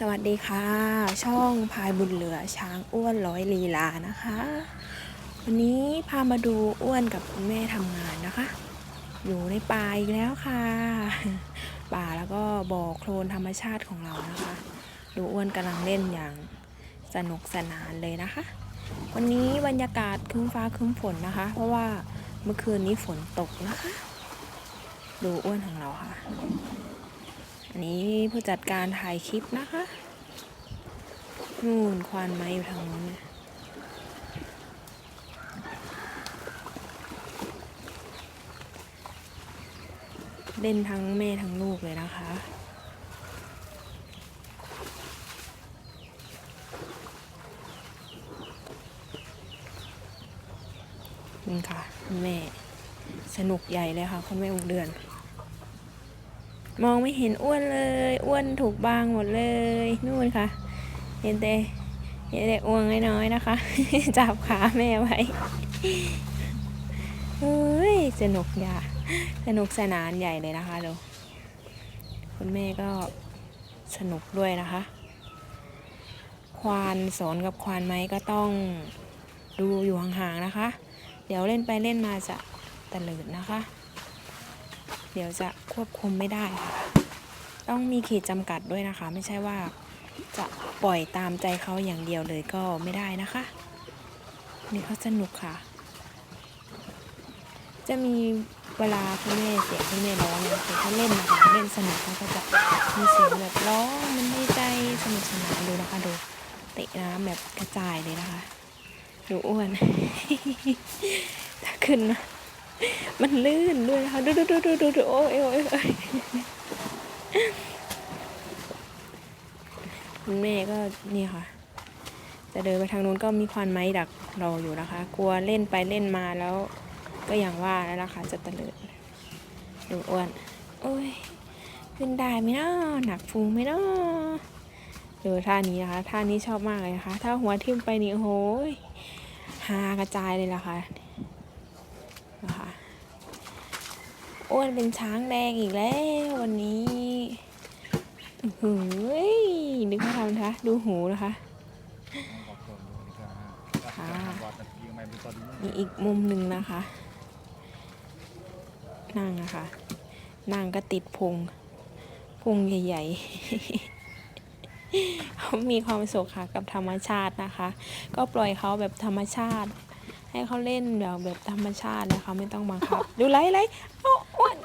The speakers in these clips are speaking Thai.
สวัสดีค่ะ ช่องพายบุญเหลือช้างอ้วนร้อยลีลานะคะ วันนี้พามาดูอ้วนกับคุณแม่ทำงานนะคะ อยู่ในป่าอีกแล้วค่ะ ป่าแล้วก็บ่อโคลนธรรมชาติของเรานะคะ ดูอ้วนกำลังเล่นอย่างสนุกสนานเลยนะคะ วันนี้บรรยากาศครึ้มฟ้าครึ้มฝนนะคะ เพราะว่าเมื่อคืนนี้ฝนตกนะคะ ดูอ้วนของเราค่ะ อันนี้ผู้จัดการถ่ายคลิปนะคะนู่นควานไม้อยู่ทางนู้นเนี่ยเล่นทั้งแม่ทั้งลูกเลยนะคะ นี่ค่ะ แม่สนุกใหญ่เลยค่ะ คุณแม่อุกเดือน มองไม่เห็นอ้วนเลย อ้วนถูกบางหมดเลยนู่นค่ะ เห็นแต่เห็นแต่อ้วงน้อยๆนะคะ จับขาแม่ไว้เฮ้ยสนุกอย่าสนุกสนานใหญ่เลยนะคะดูคุณแม่ก็สนุกด้วยนะคะ ควานสอนกับควานไม้ก็ต้องดูอยู่ห่างๆนะคะ เดี๋ยวเล่นไปเล่นมาจะตะเลิดนะคะ เดี๋ยวจะควบคุมไม่ได้ค่ะ ต้องมีขีดจำกัดด้วยนะคะ ไม่ใช่ว่าจะปล่อยตามใจเขาอย่างเดียวเลยก็ไม่ได้นะคะ นี่เขาสนุกค่ะ จะมีเวลาคุณแม่เสียงคุณแม่ร้องเนี่ยคือเขาเล่นนะคะเล่นสนุกเขาก็จะมีเสียงแบบร้องมันดีใจสนุกสนานดูนะคะดูเตะน้ำแบบกระจายเลยนะคะ ดูอ้วนถ้าขึ้นนะ มันลื่นด้วยนะคะดูดูดูดูดูดูโอ้ยโอ้ยโอ้ยคุณแม่ก็นี่ค่ะ จะเดินไปทางนู้นก็มีควานไม้ดักรออยู่นะคะ กลัวเล่นไปเล่นมาแล้ว ก็อย่างว่าแล้วล่ะค่ะจะเตลิดดูอ้วนโอ้ยขึ้นได้ไหมเนาะหนักฟูไหมเนาะดูท่านี้นะคะท่านี้ชอบมากเลยนะคะ ถ้าหัวทิ่มไปนี่โอ้โหยฮากระจายเลยล่ะค่ะนะคะ อ้วนเป็นช้างแดงอีกแล้ววันนี้อื้อหือนึกว่าทำนะคะ ดูหูนะคะ ค่ะมีอีกมุมหนึ่งนะคะ นั่งนะคะนั่งก็ติดพุงพุงใหญ่ๆเขามีความสุขค่ะกับธรรมชาตินะคะ ก็ปล่อยเขาแบบธรรมชาติ ให้เขาเล่นแบบแบบธรรมชาตินะคะ ไม่ต้องบังคับ ดูไล่ไล่เอาอ้วน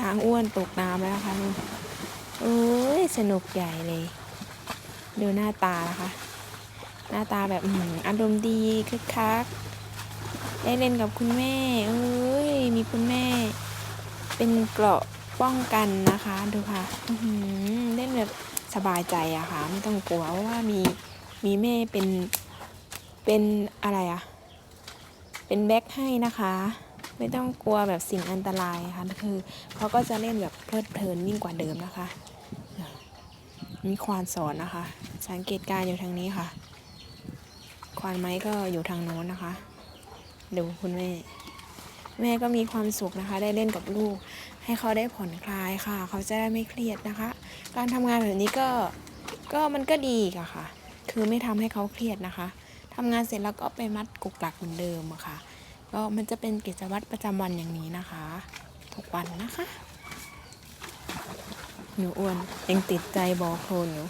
ช้างอ้วนตกน้ำแล้วค่ะนู่นโอ้ยสนุกใหญ่เลย ดูหน้าตานะคะ หน้าตาแบบออารมณ์ดีคึกคัก ได้เล่นกับคุณแม่ เอ้ย มีคุณแม่ เป็นเกราะป้องกันนะคะ ดูค่ะเล่นแบบสบายใจอะค่ะ ไม่ต้องกลัวเพราะว่ามีมีแม่เป็นเป็นอะไรอะเป็นแบ็คให้นะคะ ไม่ต้องกลัวแบบสิ่งอันตรายค่ะคือเขาก็จะเล่นแบบเพลิดเพลินยิ่งกว่าเดิมนะคะ มีควานสอนนะคะ สังเกตการอยู่ทางนี้ค่ะ ควานไม้ก็อยู่ทางโน้นนะคะดูคุณแม่ แม่ก็มีความสุขนะคะ ได้เล่นกับลูก ให้เขาได้ผ่อนคลายค่ะ เขาจะได้ไม่เครียดนะคะ การทำงานแบบนี้ก็ก็มันก็ดีอะค่ะ คือไม่ทำให้เขาเครียดนะคะทำงานเสร็จแล้วก็ไปมัดกุกหลักเหมือนเดิมอะค่ะ ก็มันจะเป็นกิจวัตรประจำวันอย่างนี้นะคะทุกวันนะคะ หนูอ้วนยังติดใจบอโคลนอยู่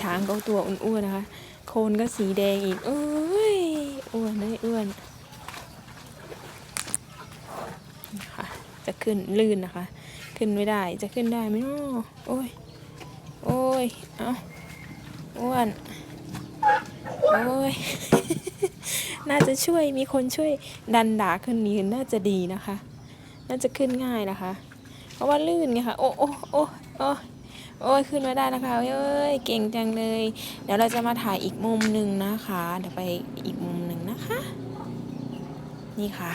ช้างก็ตัวอ้วนๆนะคะ โคลนก็สีแดงอีกเอ้ยอ้วนเลยอ้วนนะคะจะขึ้นลื่นนะคะ ขึ้นไม่ได้จะขึ้นได้ไหมโอ้ยโอ้ย เอาอ้วน อ้ยน่าจะช่วยมีคนช่วยดันดาขึ้นยืนน่าจะดีนะคะ น่าจะขึ้นง่ายนะคะ เพราะว่าลื่นไงคะโอ้โอ้โอ้โอ้โอ้ยขึ้นมาได้นะคะเอ้ยเก่งจังเลย เดี๋ยวเราจะมาถ่ายอีกมุมหนึ่งนะคะ เดี๋ยวไปอีกมุมหนึ่งนะคะ นี่ค่ะ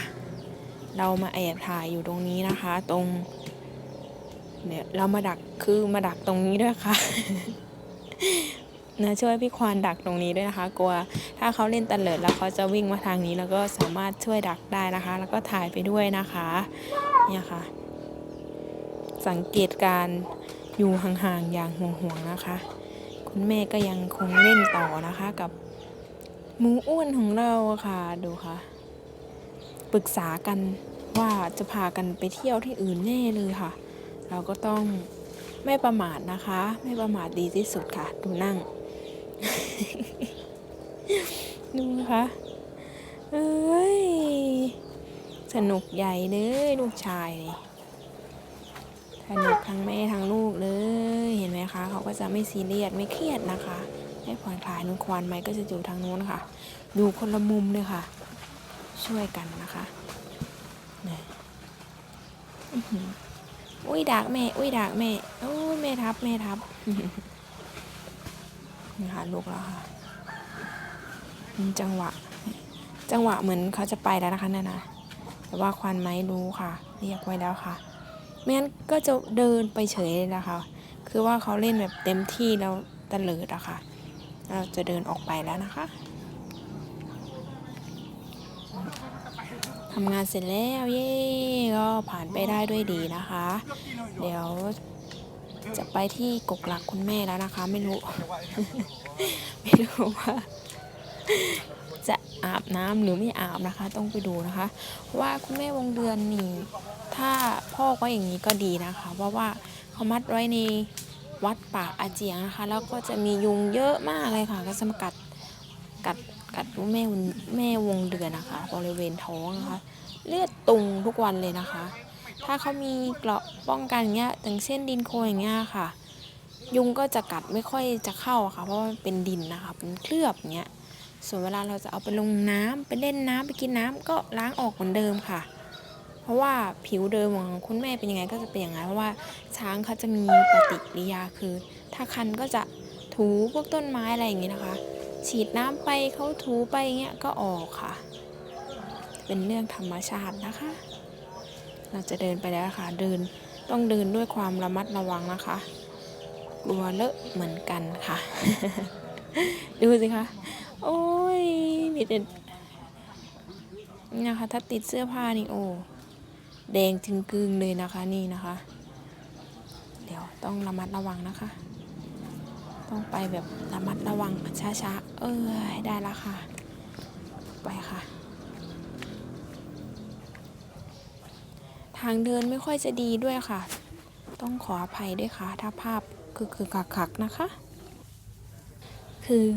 เรามาแอบถ่ายอยู่ตรงนี้นะคะ ตรงเนี่ยเรามาดักคือมาดักตรงนี้ด้วยค่ะ นะช่วยพี่ควานดักตรงนี้ด้วยนะคะ กลัวถ้าเขาเล่นตะเลิดแล้วเขาจะวิ่งมาทางนี้แล้วก็สามารถช่วยดักได้นะคะ แล้วก็ถ่ายไปด้วยนะคะเนี่ยค่ะ สังเกตการอยู่ห่างๆอย่างห่วงๆนะคะ คุณแม่ก็ยังคงเล่นต่อนะคะกับหมูอ้วนของเราค่ะดูค่ะปรึกษากันว่าจะพากันไปเที่ยวที่อื่นแน่เลยค่ะ เราก็ต้องไม่ประมาทนะคะ ไม่ประมาทดีที่สุดค่ะ ดูนั่ง ดูนะคะเอ้ย สนุกใหญ่เลยลูกชายนี่สนุกทั้งแม่ทั้งลูกเลย เห็นไหมคะ เขาก็จะไม่ซีเรียสไม่เครียดนะคะให้ผ่อนคลายนุ่นควานไม้ก็จะอยู่ทางโน้นค่ะ ดูคนละมุมเลยค่ะ ช่วยกันนะคะนี่อุ้ยดักแม่ อุ้ยดักแม่ โอ้ยแม่ทับแม่ทับ นี่ค่ะลูกแล้วค่ะจังหวะ จังหวะเหมือนเขาจะไปแล้วนะคะนั่นนะแต่ว่าควันไหมรู้ค่ะ เรียกไว้แล้วค่ะไม่งั้นก็จะเดินไปเฉยเลยนะคะ คือว่าเขาเล่นแบบเต็มที่แล้วตะเลิดอะค่ะ เราจะเดินออกไปแล้วนะคะทำงานเสร็จแล้วเย่ก็ผ่านไปได้ด้วยดีนะคะ เดี๋ยว จะไปที่กกหลักคุณแม่แล้วนะคะ ไม่รู้ ไม่รู้ว่าจะอาบน้ำหรือไม่อาบนะคะ ต้องไปดูนะคะ ว่าคุณแม่วงเดือนนี่ ถ้าพ่อกไว้อย่างนี้ก็ดีนะคะ เพราะว่าเขามัดไว้ในวัดป่าอาเจียงนะคะ แล้วก็จะมียุงเยอะมากเลยค่ะ ก็จะมากัดกัดกัดแม่แม่วงเดือนนะคะ บริเวณท้องนะคะ เลือดตุงทุกวันเลยนะคะ ถ้าเขามีเกราะป้องกันอย่างเงี้ยอย่างเช่นดินโคลนอย่างเงี้ยค่ะ ยุงก็จะกัดไม่ค่อยจะเข้าค่ะ เพราะว่ามันเป็นดินนะคะเป็นเคลือบอย่างเงี้ยส่วนเวลาเราจะเอาไปลงน้ำไปเล่นน้ำไปกินน้ำก็ล้างออกเหมือนเดิมค่ะ เพราะว่าผิวเดิมของคุณแม่เป็นยังไงก็จะเป็นอย่างนั้นเพราะว่าช้างเขาจะมีปฏิกิริยาคือ ถ้าคันก็จะถูพวกต้นไม้อะไรอย่างงี้นะคะ ฉีดน้ำไปเขาถูไปอย่างเงี้ยก็ออกค่ะ เป็นเรื่องธรรมชาตินะคะ เราจะเดินไปแล้วค่ะ เดินต้องเดินด้วยความระมัดระวังนะคะ กลัวเลอะเหมือนกันค่ะ ดูสิคะ โอ้ยมีแต่นี่นะคะ ถ้าติดเสื้อผ้านี่โอ้แดงถึงกึงเลยนะคะนี่นะคะ เดี๋ยวต้องระมัดระวังนะคะ ต้องไปแบบระมัดระวังช้าๆ เอ้ยได้แล้วค่ะ ไปค่ะ ทางเดินไม่ค่อยจะดีด้วยค่ะ ต้องขออภัยด้วยค่ะ ถ้าภาพคือคือคักๆนะคะ คือ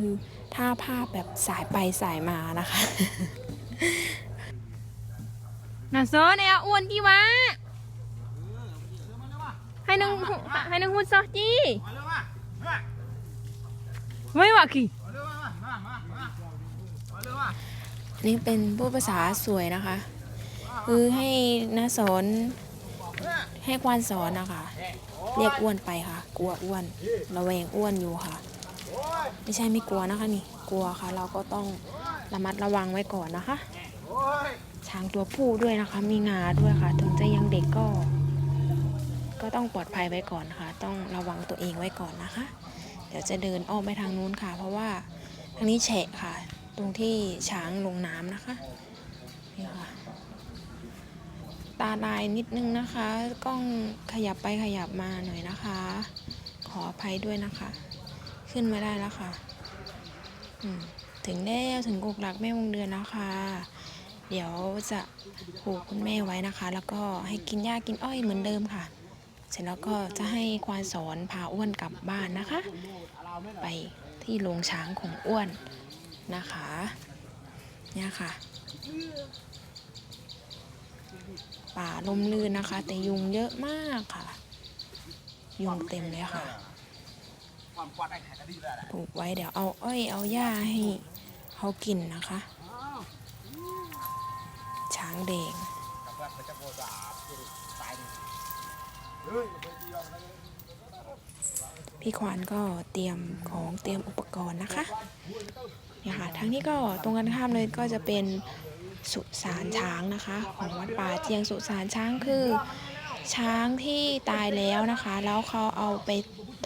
ถ้าภาพแบบสายไปสายมานะคะน่ะโซเนี่ยอ้วนกี่วะให้นึงให้นึงหุ่นซอจีไม่ว่ากี่นี่เป็นผู้ภาษาสวยนะคะ คือให้นาสอนให้ควานสอนนะคะเรียกอ้วนไปค่ะ กลัวอ้วนระแวงอ้วนอยู่ค่ะ ไม่ใช่ไม่กลัวนะคะนี่ กลัวค่ะ เราก็ต้องระมัดระวังไว้ก่อนนะคะ ช้างตัวผู้ด้วยนะคะ มีงาด้วยค่ะ ถึงจะยังเด็กก็ ก็ต้องปลอดภัยไว้ก่อนค่ะ ต้องระวังตัวเองไว้ก่อนนะคะ เดี๋ยวจะเดินอ้อมไปทางนู้นค่ะ เพราะว่าทางนี้แฉะค่ะ ตรงที่ช้างลงน้ำนะคะ ตาลายนิดนึงนะคะ กล้องขยับไปขยับมาหน่อยนะคะ ขออภัยด้วยนะคะ ขึ้นมาได้แล้วค่ะถึงแล้วถึงกกหลักแม่วงเดือนแล้วค่ะเดี๋ยวจะผูกคุณแม่ไว้นะคะ แล้วก็ให้กินหญ้ากินอ้อยเหมือนเดิมค่ะ เสร็จแล้วก็จะให้ควานสอนพาอ้วนกลับบ้านนะคะ ไปที่โรงช้างของอ้วนนะคะเนี่ยค่ะ ป่าลมลื่นนะคะ แต่ยุงเยอะมากค่ะ ยุงเต็มเลยค่ะปลูกไว้เดี๋ยวเอาอ้อยเอาหญ้าให้เขากินนะคะ ช้างแดงพี่ควานก็เตรียมของเตรียมอุปกรณ์นะคะเนี่ยค่ะทั้งนี้ก็ตรงกันข้ามเลยก็จะเป็น สุสานช้างนะคะ ของวัดป่าเจียงสุสานช้างคือ ช้างที่ตายแล้วนะคะ แล้วเขาเอาไป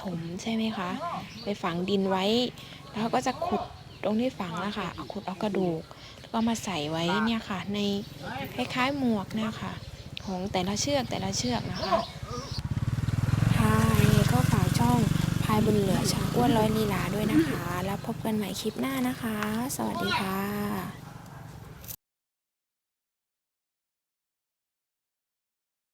ถมใช่ไหมคะ ไปฝังดินไว้ แล้วก็จะขุดตรงที่ฝังนะคะเอาขุดเอากระดูก แล้วก็มาใส่ไว้เนี่ยค่ะ ในคล้ายๆหมวกเนี่ยค่ะ ของแต่ละเชือกแต่ละเชือกนะคะค่ะยังไงก็ฝากช่องพายบุญเหลือช้างอ้วนร้อยลีลาด้วยนะคะ แล้วพบกันใหม่คลิปหน้านะคะ สวัสดีค่ะ